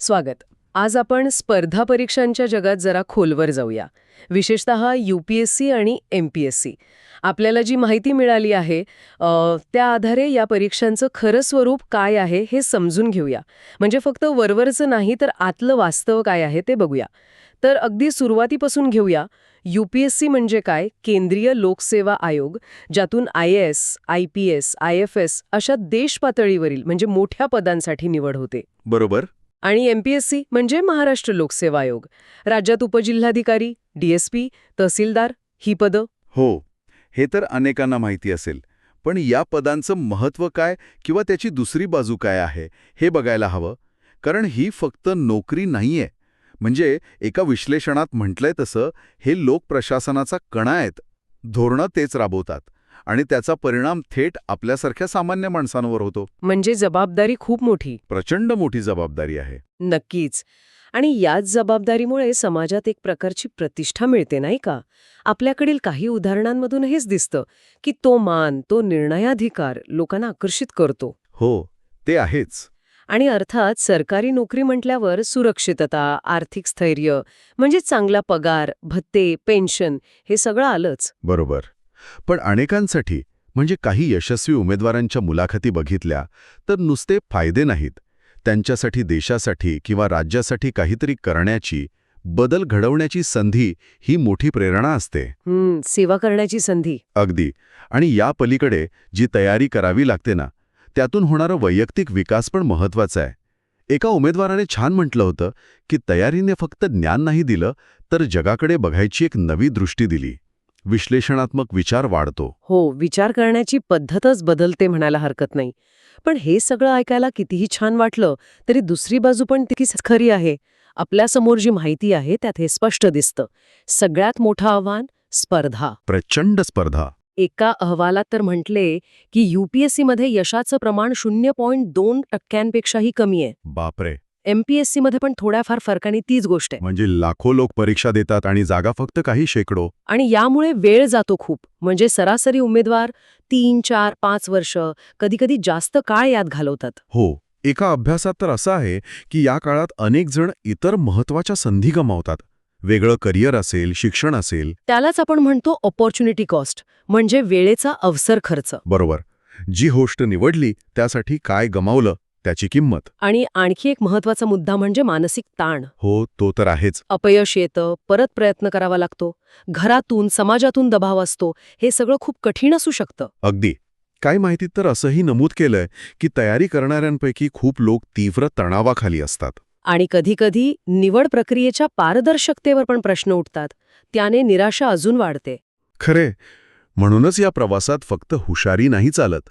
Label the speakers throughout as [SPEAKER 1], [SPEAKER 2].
[SPEAKER 1] स्वागत. आज आपण स्पर्धा परीक्षांच्या जगात जरा खोलवर जाऊया. विशेषत यूपीएससी आणि एम पी एस सी. आपल्याला जी माहिती मिळाली आहे त्या आधारे या परीक्षांचं खरं स्वरूप काय आहे हे समजून घेऊया. म्हणजे फक्त वरवरचं नाही तर आतलं वास्तव काय आहे ते बघूया. तर अगदी सुरुवातीपासून घेऊया. यू पी एस सी म्हणजे काय? केंद्रीय लोकसेवा आयोग ज्यातून I S I P S I F S अशा देश पातळीवरील म्हणजे मोठ्या पदांसाठी निवड होते.
[SPEAKER 2] बरोबर.
[SPEAKER 1] आणि एमपीएससी म्हणजे महाराष्ट्र लोकसेवा आयोग. राज्यात उपजिल्हाधिकारी डीएसपी तहसीलदार ही पदं.
[SPEAKER 2] हो हे तर अनेकांना माहिती असेल पण या पदांचं महत्त्व काय किंवा त्याची दुसरी बाजू काय आहे हे बघायला हवं कारण ही फक्त नोकरी नाहीये. म्हणजे एका विश्लेषणात म्हटलंय तसं हे लोक प्रशासनाचा कणा आहेत. धोरणं तेच राबवतात. आणि त्याचा परिणाम थेट आपल्यासारख्या सामान्य माणसांवर होतो.
[SPEAKER 1] म्हणजे जबाबदारी खूप मोठी.
[SPEAKER 2] प्रचंड मोठी जबाबदारी आहे.
[SPEAKER 1] नक्कीच. आणि याच जबाबदारीमुळे समाजात एक प्रकारची प्रतिष्ठा मिळते नाही का? आपल्याकडील काही उदाहरणांमधून हेच दिसतं की तो मान तो निर्णयाधिकार लोकांना आकर्षित करतो.
[SPEAKER 2] हो ते आहेच.
[SPEAKER 1] आणि अर्थात सरकारी नोकरी म्हटल्यावर सुरक्षितता आर्थिक स्थैर्य म्हणजे चांगला पगार भत्ते पेन्शन हे सगळं आलंच.
[SPEAKER 2] बरोबर. पण अनेकांसाठी म्हणजे काही यशस्वी उमेदवारांच्या मुलाखती बघितल्या तर नुसते फायदे नाहीत. त्यांच्यासाठी देशासाठी किंवा राज्यासाठी काहीतरी करण्याची बदल घडवण्याची संधी ही मोठी प्रेरणा असते.
[SPEAKER 1] सेवा करण्याची संधी.
[SPEAKER 2] अगदी. आणि या पलीकडे जी तयारी करावी लागते ना त्यातून होणारा वैयक्तिक विकास पण महत्त्वाचा आहे. एका उमेदवाराने छान म्हटलं होतं की तयारीने फक्त ज्ञान नाही दिलं तर जगाकडे बघायची एक नवी दृष्टी दिली. विश्लेषणात्मक विचार वाढतो.
[SPEAKER 1] हो विचार करण्याची पद्धतच बदलते म्हणायला हरकत नाही. पण हे सगळं ऐकायला कितीही छान वाटलं तरी दुसरी बाजू पण तितकीच खरी आहे. आपल्यासमोर जी माहिती आहे त्यात हे स्पष्ट दिसतं. सगळ्यात मोठं आव्हान स्पर्धा.
[SPEAKER 2] प्रचंड स्पर्धा.
[SPEAKER 1] एका अहवालात तर म्हटले की यूपीएससीमध्ये यशाचं प्रमाण शून्य पॉईंट दोन टक्क्यांपेक्षाही कमी आहे.
[SPEAKER 2] बापरे!
[SPEAKER 1] एमपीएससीमध्ये पण थोड्याफार फरकाने तीच गोष्ट आहे.
[SPEAKER 2] म्हणजे लाखो लोक परीक्षा देतात आणि जागा फक्त काही शेकडो?
[SPEAKER 1] आणि यामुळे वेळ जातो खूप. म्हणजे सरासरी उमेदवार तीन चार पाच वर्ष कधीकधी जास्त काळ यात घालवतात.
[SPEAKER 2] हो एका अभ्यासात तर असं आहे की या काळात अनेक जण इतर महत्त्वाच्या संधी गमावतात. वेगळं करिअर असेल शिक्षण असेल.
[SPEAKER 1] त्यालाच आपण म्हणतो ऑपॉर्च्युनिटी कॉस्ट म्हणजे वेळेचा अवसर खर्च.
[SPEAKER 2] बरोबर. जी गोष्ट निवडली त्यासाठी काय गमावलं? त्याची किंमत.
[SPEAKER 1] आणि आणखी एक महत्त्वाचा मुद्दा म्हणजे मानसिक ताण.
[SPEAKER 2] हो तो तर आहेच.
[SPEAKER 1] अपयश येतं परत प्रयत्न करावा लागतो घरातून समाजातून दबाव असतो हे सगळं खूप कठीण असू शकतं.
[SPEAKER 2] अगदी. काय माहितीत तर असंही नमूद केलंय की तयारी करणाऱ्यांपैकी खूप लोक तीव्र तणावाखाली असतात.
[SPEAKER 1] आणि कधीकधी निवड प्रक्रियेच्या पारदर्शकतेवर पण प्रश्न उठतात. त्याने निराशा अजून वाढते.
[SPEAKER 2] खरे. म्हणूनच या प्रवासात फक्त हुशारी नाही चालत.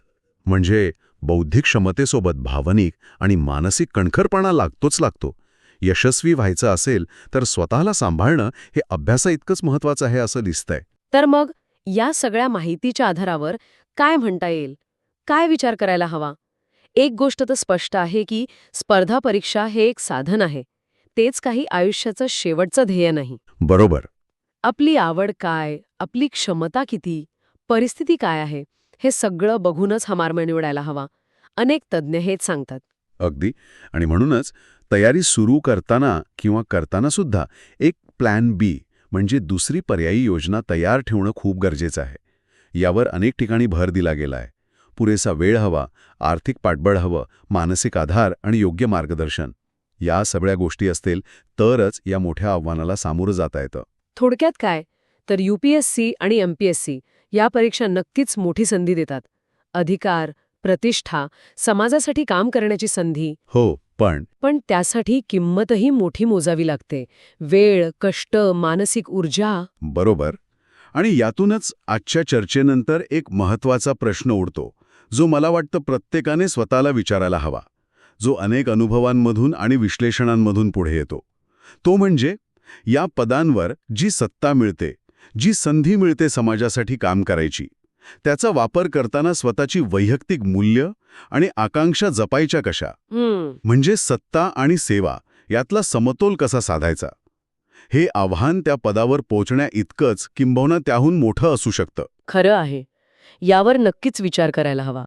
[SPEAKER 2] म्हणजे बौद्धिक क्षमतेसोबत भावनिक आणि मानसिक कणखरपणा लागतोच लागतो. यशस्वी व्हायचं असेल तर स्वतःला सांभाळणं हे अभ्यासा इतकंच महत्वाचं आहे असं दिसतंय.
[SPEAKER 1] तर मग या सगळ्या माहितीच्या आधारावर काय म्हणता येईल? काय विचार करायला हवा? एक गोष्ट तर स्पष्ट आहे की स्पर्धा परीक्षा हे एक साधन आहे. तेच काही आयुष्याचं शेवटचं ध्येय नाही.
[SPEAKER 2] बरोबर.
[SPEAKER 1] आपली आवड काय? आपली क्षमता किती? परिस्थिती काय आहे? हे सगळं बघूनच हा मार्ग निवडायला हवा. अनेक तज्ज्ञ हेच सांगतात.
[SPEAKER 2] अगदी. आणि म्हणूनच तयारी सुरू करताना किंवा करताना सुद्धा एक प्लॅन बी म्हणजे दुसरी पर्यायी योजना तयार ठेवणं खूप गरजेचं आहे. यावर अनेक ठिकाणी भर दिला गेला आहे पुरेसा वेळ हवा आर्थिक पाठबळ हवं मानसिक आधार आणि योग्य मार्गदर्शन. या सगळ्या गोष्टी असतील तरच या मोठ्या आव्हानाला सामोरं जाता येतं.
[SPEAKER 1] थोडक्यात काय? तर यूपीएससी आणि एमपीएससी या परीक्षा नक्कीच मोठी संधी देतात. अधिकार प्रतिष्ठा समाजासाठी काम करण्याची संधी.
[SPEAKER 2] हो पण
[SPEAKER 1] पण त्यासाठी किंमतही मोठी मोजावी लागते. वेळ कष्ट मानसिक ऊर्जा.
[SPEAKER 2] बरोबर. आणि यातूनच आजच्या चर्चेनंतर एक महत्त्वाचा प्रश्न उडतो जो मला वाटतं प्रत्येकाने स्वतःला विचारायला हवा. जो अनेक अनुभवांमधून आणि विश्लेषणांमधून पुढे येतो. तो म्हणजे या पदांवर जी सत्ता मिळते जी संधी मिळते समाजासाठी काम करायची त्याचा वापर करताना स्वतःची वैयक्तिक मूल्य आणि आकांक्षा जपायच्या कशा? म्हणजे सत्ता आणि सेवा यातला समतोल कसा साधायचा? हे आव्हान त्या पदावर पोचण्या इतकंच किंबहुना त्याहून मोठं असू शकतं.
[SPEAKER 1] खरं आहे. यावर नक्कीच विचार करायला हवा.